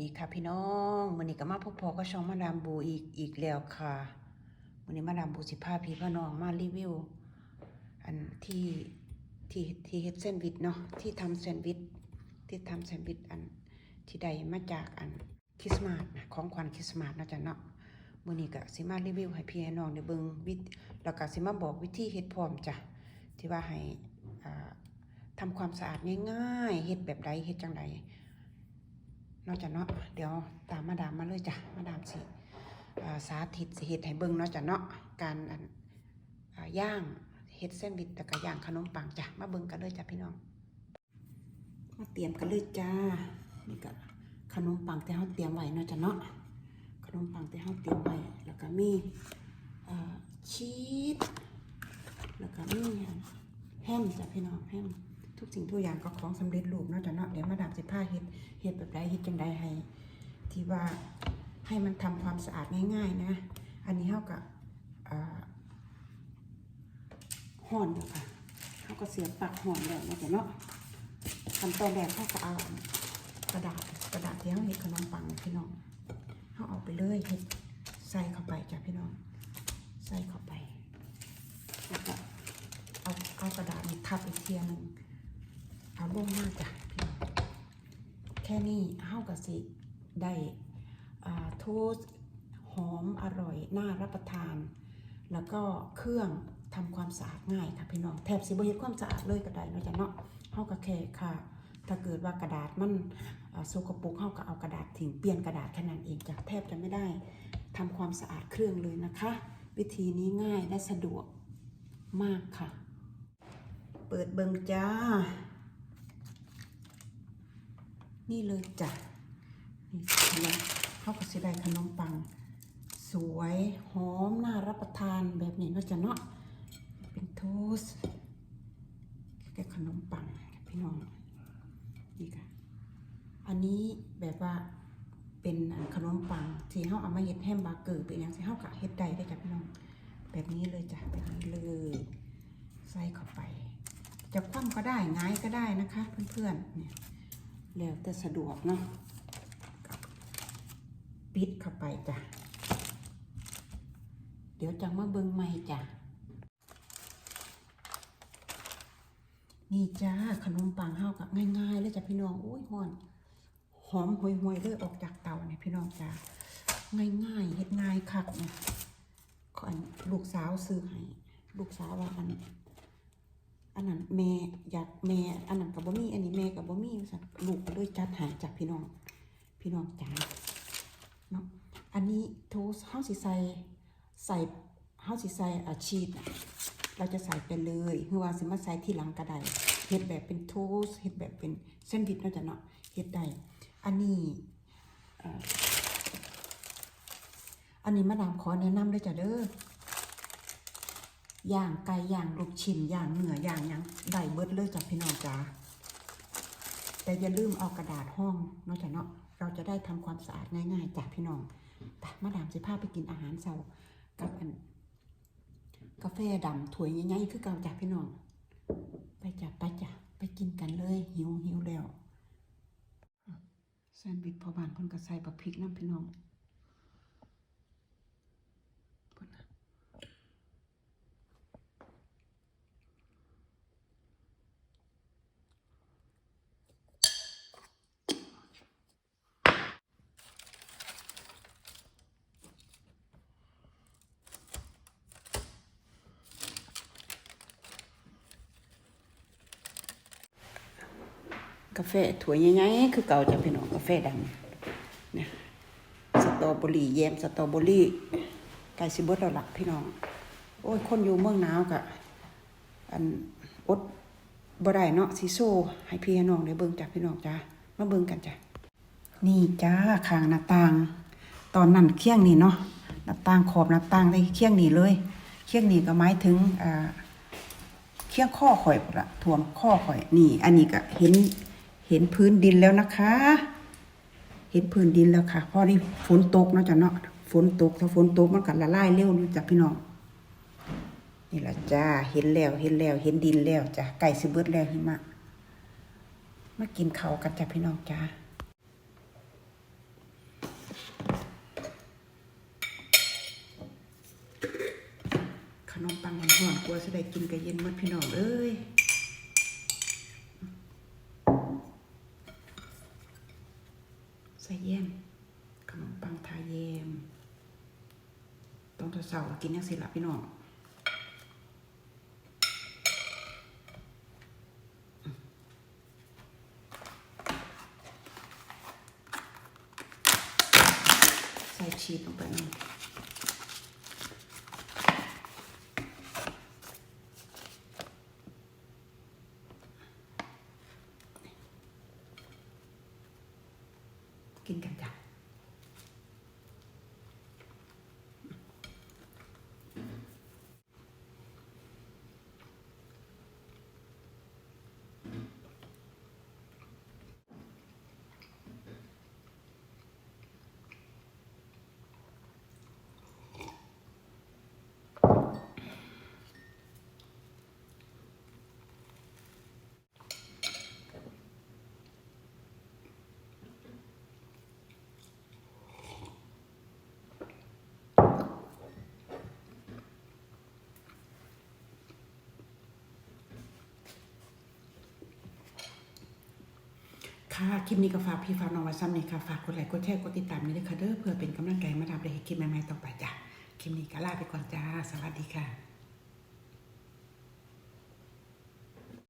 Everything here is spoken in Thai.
ดีค่ะพี่น้องวันนี้ก็มาพบพอก็ช่องมาดามบูอีกอีกแล้วค่ะวันนี้มาดามบูสิพาพี่พี่น้องมารีวิว อันที่ที่ที่เฮ็ดแซนด์วิชเนาะที่ทำแซนด์วิชที่ทำแซนด์วิชอันที่ได้มาจากอันคริสต์มาสนะของขวัญคริสต์มาสนาะจ้ะเนาะมื้อนี้ก็สิมารีวิวให้พี่ให้น้องได้เบิ่งวิธีแล้วก็สิมาบอกวิธีเฮ็ดพร้อมจ้ะที่ว่าให้อ่าทำความสะอาดง่ายๆเฮ็ดแบบใดเฮ็ดจังได นอกจากเนาะเดี๋ยวตามมาดามมาเลยจ้ะมาดามสิสาธิตสิเฮ็ดให้เบิ่งเนาะจ้ะเนาะการย่างเฮ็ดแซนด์วิชแล้วก็ย่างขนมปังจ้ะมาเบิ่งกันเลยจ้ะพี่น้องมาเตรียมกันเลยจ้านี่ก็ขนมปังที่เฮาเตรียมไว้เนาะจ้ะเนาะขนมปังที่เฮาเตรียมไว้แล้วก็มีชีสแล้วก็มีแฮมจ้ะพี่น้องแฮม ทุกสิ่งทุกอย่างก็ของสำเร็จรูปนาะจ้ะเนาะเดี๋ยวมาดามสิพาเฮ็ดเฮ็ดแบบใดเฮ็ดจังใดให้ ที่ว่าให้มันทำความสะอาดง่าย ๆ นะ อันนี้เฮากับห่อนอยู่ค่ะเฮาก็เสียบปากห่อนแล้วนะจ๊ะเนาะขั้นตอนแรกเฮาก็เอากระดาษกระดาษที่เฮาเฮ็ดขนมปังพี่น้องเฮาเอาไปเลยเฮ็ดใส่เข้าไปจ้ะพี่น้อง ใส่เข้าไปแล้วก็เอาเอากระดาษนี่ทับอีกเทียหนึง ลงมากจ้ะแค่นี้เฮากับสิได้อ่าโทสต์หอมอร่อย น่ารับประทาน แล้วก็เครื่องทำความสะอาดง่ายค่ะพี่น้องแทบสิบ่เฮ็ดความสะอาดเลยก็ได้เนาะจ้ะเนาะเฮาก็แค่ค่ะ ถ้าเกิดว่ากระดาษมันอ่าสกปรกเฮาก็เอากระดาษทิ้งเปลี่ยนกระดาษแค่นั้นเองจ้ะแทบจะไม่ได้ทำความสะอาดเครื่องเลยนะคะ วิธีนี้ง่ายและสะดวกมากค่ะ เปิดเบิงจ้า นี่เลยจ้ะนี่ขนมเขาก็สิได้ขนมปัง สวยหอมน่ารับประทานแบบนี้นะจ้ะเนาะเป็นโทสแค่ขนมปังพี่น้องนี่ค่ะอันนี้แบบว่าเป็นขนมปังที่เขาเอามาเฮ็ดแฮมบอร์เกอร์เป็นอย่างที่เขากะเฮ็ดได้ได้จ้ะพี่น้อง แบบนี้เลยจ้ะแบบนี้เลยใส่เข้าไปจะคว่ำก็ได้ง่ายก็ได้นะคะ เพื่อนๆเนี่ย แล้วแต่สะดวกเนาะปิดเข้าไปจ้ะ เดี๋ยวจังมาเบิ่งใหม่จ้ะ นี่จ้าขนมปังเฮากับง่ายๆเลยจ้ะพี่น้องโอ้ยหอนหอมห่วยๆเลยออกจากเตาเนี่ยพี่น้องจ้าง่ายๆเฮ็ดง่ายคักเนี่ยขอนลูกสาวซื้อให้ลูกสาวว่าอันนี้ อันนั้นแม่อยากแม่อันนั้นกับบ่มีอันนี้แม่กับบ่มีสัลูกก็เลยจัดหาจากพี่น้อง พี่น้องจ๋าเนาะอันนี้โทสเฮาสิใส่ใส่เฮาสิใส่อาชีพเราจะใส่ไปเลยคือว่าสิมาใส่ที่หลังก็ได้เฮ็ดแบบเป็นโทสเฮ็ดแบบเป็นแซนด์วิชเนาะจ้ะเนาะเฮ็ดได้อันนี้อันนี้มาดามขอแนะนำเลยจ้ะเด้อ ย่างไก่ย่างลูกชิ้นย่างเนื้อย่างยังได้เบิดเลยจ้ะพี่น้องจ๋าแต่อย่าลืมเอากระดาษห้องเนาะจ้ะเนาะเราจะได้ทำความสะอาดง่ายๆจ้ะพี่น้องปมาดามสิพาไปกินอาหารเช้ากับอัน กาแฟดำถ้วยใหญ่ๆคือเก่าจ้ะพี่น้อง ไปจ้ะไปจ้ะไปกินกันเลย หิวหิวแล้วแซนด์วิชพอบานเพ่นก็ใส่บักพริกน้ำพี่น้อง กาแฟถั่วใหญ่ๆคือเก่าจะพี่น้องกาแฟดำเนี่ยสตรอเบอรี่แยมสตรอเบอรี่ไก่สิบดเราหลักพี่น้อง โอ้ย คนอยู่เมืองหนาวกะอันอดบ่ได้เนาะสิโซ่ให้พี่ให้น้องได้เบิ่งจ้ะพี่น้องจ้ามาเบิ่งกันจ้ะนี่จ้าข้างหน้าต่าง ตอนนั้นเคียงนี่เนาะหน้าต่างขอบหน้าต่างได้เคียงนี่เลย เคียงนี่ก็หมายถึงอ่าเคียงข้อข่อยละท่วมข้อข่อยนี่ อันนี้ก็เห็น เห็นพื้นดินแล้วนะคะ เห็นพื้นดินแล้วค่ะเพราะนี่ฝนตกเนาะจ้ะเนาะฝนตกถ้าฝนตกมันกัดละลายเร็วนะจ้ะพี่น้องนี่แหละจ้าเห็นแล้วเห็นแล้ว เห็นดินแล้วจ้ะไก่ซื้อเบิร์ดแล้วหิมะมากินเขากันจ้ะพี่น้องจ้าขนมปังหอมกลัวจะได้กินกันเย็นมัดพี่น้องเอ้ย ส่เย็มขนมปังทาเยมต้องทดสอบกินยังสิละพี่น้องใส่ชีสลงไปหน่อย กิน ค่ะ คลิปนี้ก็ฝากพี่ฝากน้องไว้ซ้ำนี่ค่ะ ฝากกดไลค์กดแชร์กดติดตามนี่ด้วยค่ะเด้อเพื่อเป็นกำลังใจมาทำได้เลยคลิปใหม่ๆต่อไปจ้ะ คลิปนี้ก็ลาไปก่อนจ้า สวัสดีค่ะ